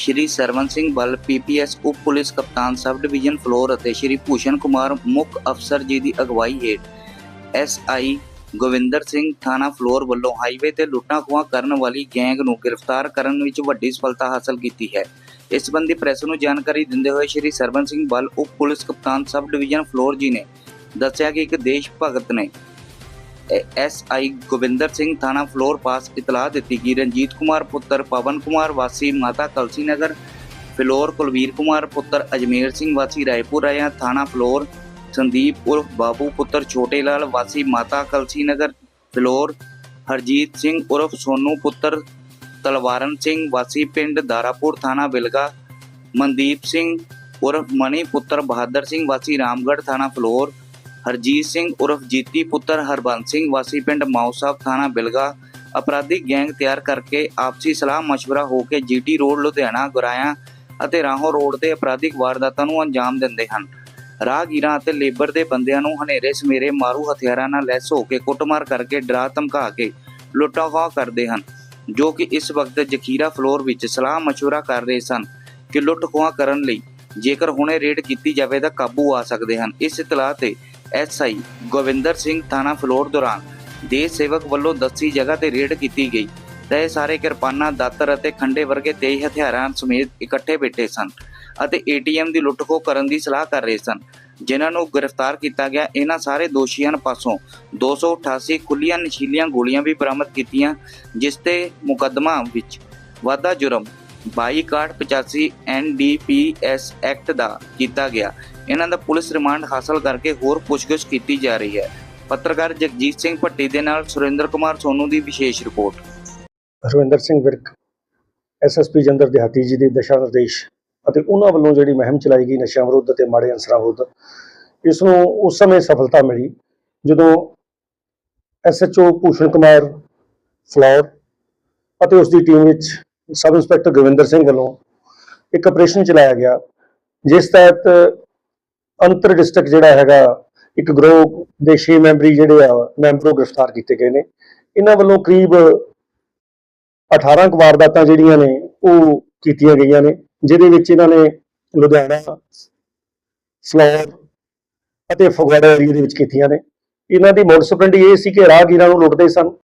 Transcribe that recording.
ਸ਼੍ਰੀ ਸਰਵਨ ਸਿੰਘ ਬਲ ਪੀਪੀਐਸ ਉਪ ਪੁਲਿਸ ਕਪਤਾਨ sub division floor ਅਤੇ ਸ਼੍ਰੀ ਭੂਸ਼ਣ ਕੁਮਾਰ ਮੁੱਖ ਅਫਸਰ ਜੀ ਦੀ ਅਗਵਾਈ ਹੇਠ ਐਸਆਈ ਗੋਵਿੰਦਰ ਸਿੰਘ ਥਾਣਾ ਫਲੋਰ ਵੱਲੋਂ ਹਾਈਵੇ ਤੇ ਲੁੱਟਾਂ ਖੋਹਾਂ ਕਰਨ ਵਾਲੀ ਗੈਂਗ ਨੂੰ ਗ੍ਰਿਫਤਾਰ ਕਰਨ ਵਿੱਚ ਵੱਡੀ ਸਫਲਤਾ ਹਾਸਲ ਕੀਤੀ ਹੈ। ਇਸ ਸੰਬੰਧੀ ਪ੍ਰੈਸ ਨੂੰ ਜਾਣਕਾਰੀ ਦਿੰਦੇ ਹੋਏ ਸ਼੍ਰੀ ਸਰਵਨ ਸਿੰਘ ਬਲ ਉਪ ਪੁਲਿਸ ਕਪਤਾਨ ਸਬ ਡਿਵੀਜ਼ਨ ਫਲੋਰ ਜੀ ਨੇ ਦੱਸਿਆ ਕਿ ਇੱਕ ਦੇਸ਼ ਭਗਤ ਨੇ ਐਸਆਈ ਗੋਬਿੰਦਰ ਸਿੰਘ ਥਾਣਾ ਫਲੋਰ ਪਾਸ ਇਤਲਾਹ ਦਿੱਤੀ ਕਿ ਰਣਜੀਤ ਕੁਮਾਰ ਪੁੱਤਰ ਪਵਨ ਕੁਮਾਰ ਵਾਸੀ ਮਾਤਾ ਕਲਸੀ ਨਗਰ ਫਲੋਰ ਕੁਲਵੀਰ ਕੁਮਾਰ ਪੁੱਤਰ ਅਜਮੇਰ ਸਿੰਘ ਵਾਸੀ ਰਾਏਪੁਰ ਆਇਆ ਥਾਣਾ ਫਲੋਰ ਸੰਦੀਪ ਉਰਫ ਬਾਬੂ ਪੁੱਤਰ ਛੋਟੇ ਲਾਲ ਵਾਸੀ ਮਾਤਾ ਕਲਸੀ ਨਗਰ ਫਲੋਰ ਹਰਜੀਤ ਸਿੰਘ ਉਰਫ ਸੋਨੂ ਪੁੱਤਰ ਤਲਵਾਰਨ ਸਿੰਘ ਵਾਸੀ ਪਿੰਡ ਦਾਰਾਪੁਰ ਥਾਣਾ ਬਿਲਗਾ ਮਨਦੀਪ ਸਿੰਘ ਉਰਫ ਮਣੀ ਪੁੱਤਰ ਬਹਾਦਰ ਸਿੰਘ ਵਾਸੀ ਰਾਮਗੜ੍ਹ ਥਾਣਾ ਫਲੋਰ ਹਰਜੀਤ ਸਿੰਘ ਉਰਫ ਜੀਤੀ ਪੁੱਤਰ ਹਰਬੰਸ ਸਿੰਘ ਵਾਸੀ ਪਿੰਡ ਮਾਊ ਸਾਹਿਬ ਥਾਣਾ ਬਿਲਗਾ ਅਪਰਾਧਿਕ ਗੈਂਗ ਤਿਆਰ ਕਰਕੇ ਆਪਸੀ ਸਲਾਹ مشورہ ਹੋ ਕੇ ਜੀਟੀ ਰੋਡ ਲੁਧਿਆਣਾ ਗੁਰਾਇਆ ਅਤੇ ਰਾਹੋਂ ਰੋਡ ਤੇ ਅਪਰਾਧਿਕ ਵਾਰਦਾਤਾਂ ਨੂੰ ਅੰਜਾਮ ਦਿੰਦੇ ਹਨ ਰਾਹਗੀਰਾਂ ਅਤੇ ਲੇਬਰ ਦੇ ਬੰਦਿਆਂ ਨੂੰ ਹਨੇਰੇ ਸਮੇਰੇ ਮਾਰੂ ਹਥਿਆਰਾਂ ਨਾਲ ਲੈਸ ਹੋ ਕੇ ਕੁੱਟਮਾਰ ਕਰਕੇ ਡਰਾ ਧਮਕਾ ਕੇ ਲੁੱਟਾਂ ਖੋਹ ਕਰਦੇ ਹਨ ਜੋ ਕਿ ਇਸ ਵਕਤ ਜਖੀਰਾ ਫਲੋਰ ਵਿੱਚ ਸਲਾਹ مشورہ ਕਰ ਰਹੇ ਸਨ ਕਿ ਲੁੱਟ ਖੋਹ ਕਰਨ ਲਈ ਜੇਕਰ ਹੁਣੇ ਰੇਡ ਕੀਤੀ ਜਾਵੇ ਤਾਂ ਕਾਬੂ ਆ ਸਕਦੇ ਹਨ ਇਸ ਇਤਲਾਹ ਤੇ ਐਸਆਈ ਗੋਵਿੰਦਰ ਸਿੰਘ ਥਾਣਾ ਫਲੋਰ ਦੌਰਾਨ ਦੇਸ਼ ਸੇਵਕ ਵੱਲੋਂ ਦੱਸੀ ਜਗ੍ਹਾ ਤੇ ਰੇਡ ਕੀਤੀ ਗਈ। ਤਾਂ ਇਹ ਸਾਰੇ ਕਿਰਪਾਨਾਂ, ਦਾਤਰ ਅਤੇ ਖੰਡੇ ਵਰਗੇ ਤੇਜ਼ ਹਥਿਆਰਾਂ ਸਮੇਤ ਇਕੱਠੇ ਬੈਠੇ ਸਨ ਅਤੇ ਏਟੀਐਮ ਦੀ ਲੁੱਟ ਖੋਹ ਕਰਨ ਦੀ ਸਲਾਹ ਕਰ ਰਹੇ ਸਨ। ਜਿਨ੍ਹਾਂ ਨੂੰ ਗ੍ਰਿਫਤਾਰ ਕੀਤਾ ਗਿਆ ਇਹਨਾਂ ਸਾਰੇ ਦੋਸ਼ੀਆਂ ਪਾਸੋਂ 288 ਖੁੱਲੀਆਂ ਨਸ਼ੀਲੀਆਂ ਗੋਲੀਆਂ ਵੀ ਬਰਾਮਦ ਕੀਤੀਆਂ, ਜਿਸ ਤੇ ਮੁਕੱਦਮਾ ਵਿੱਚ ਵਾਧਾ ਜੁਰਮ 2285 ਐਨਡੀਪੀਐਸ ਐਕਟ ਦਾ ਕੀਤਾ ਗਿਆ। ਇਹਨਾਂ ਦਾ ਪੁਲਿਸ ਰਿਮਾਂਡ ਹਾਸਲ ਕਰਕੇ ਹੋਰ ਪੁੱਛਗਿੱਛ ਕੀਤੀ ਜਾ ਰਹੀ ਹੈ। ਪੱਤਰਕਾਰ ਜਗਜੀਤ ਸਿੰਘ ਭੱਟੀ ਦੇ ਨਾਲ ਸੁਰਿੰਦਰ ਕੁਮਾਰ ਸੋਨੂ ਦੀ ਵਿਸ਼ੇਸ਼ ਰਿਪੋਰਟ। ਹਰਵਿੰਦਰ ਸਿੰਘ ਵਿਰਕ ਐਸਐਸਪੀ ਜੰਦਰ ਦਿਹਾਤੀ ਜੀ ਦੇ ਦਿਸ਼ਾ ਨਿਰਦੇਸ਼ ਅਤੇ ਉਹਨਾਂ ਵੱਲੋਂ ਜਿਹੜੀ ਮੁਹਿੰਮ ਚਲਾਈ ਗਈ ਨਸ਼ਿਆਂ ਵਿਰੁੱਧ ਤੇ ਮਾੜੇ ਅਨਸਰਾਂ ਵਿਰੁੱਧ ਇਸ ਨੂੰ ਉਸ ਸਮੇਂ ਸਫਲਤਾ ਮਿਲੀ ਜਦੋਂ ਐਸਐਚਓ ਭੂਸ਼ਣ ਕੁਮਾਰ ਫਲੌਰ ਅਤੇ ਉਸ ਦੀ ਟੀਮ ਵਿੱਚ ਸਬ ਇੰਸਪੈਕਟਰ ਗੋਵਿੰਦਰ ਸਿੰਘ ਵੱਲੋਂ ਇੱਕ ਆਪਰੇਸ਼ਨ ਚਲਾਇਆ ਗਿਆ, ਜਿਸ ਤਹਿਤ ਅੰਤਰ ਡਿਸਟ੍ਰਿਕਟ ਜਿਹੜਾ ਹੈਗਾ, ਇੱਕ ਗਰੋਹ ਦੇ ਛੇ ਮੈਂਬਰੀ ਜਿਹੜੇ ਆ, ਮੈਂਬਰੋਂ ਗ੍ਰਿਫਤਾਰ ਕੀਤੇ ਗਏ ਨੇ। ਇਹਨਾਂ ਵੱਲੋਂ ਕਰੀਬ 18 ਕੁ ਵਾਰਦਾਤਾਂ ਜਿਹੜੀਆਂ ਨੇ, ਉਹ ਕੀਤੀਆਂ ਗਈਆਂ ਨੇ, ਜਿਹਦੇ ਵਿੱਚ ਇਹਨਾਂ ਨੇ ਲੁਧਿਆਣਾ, ਫਲੋਰ ਅਤੇ ਫਗਵਾੜਾ ਏਰੀਆ ਦੇ ਵਿੱਚ ਕੀਤੀਆਂ ਨੇ। ਇਹਨਾਂ ਦੀ ਮੋਡਸ ਆਪਰੈਂਡੀ ਇਹ ਸੀ ਕਿ ਰਾਹਗੀਰਾਂ ਨੂੰ ਲੁੱਟਦੇ ਸਨ।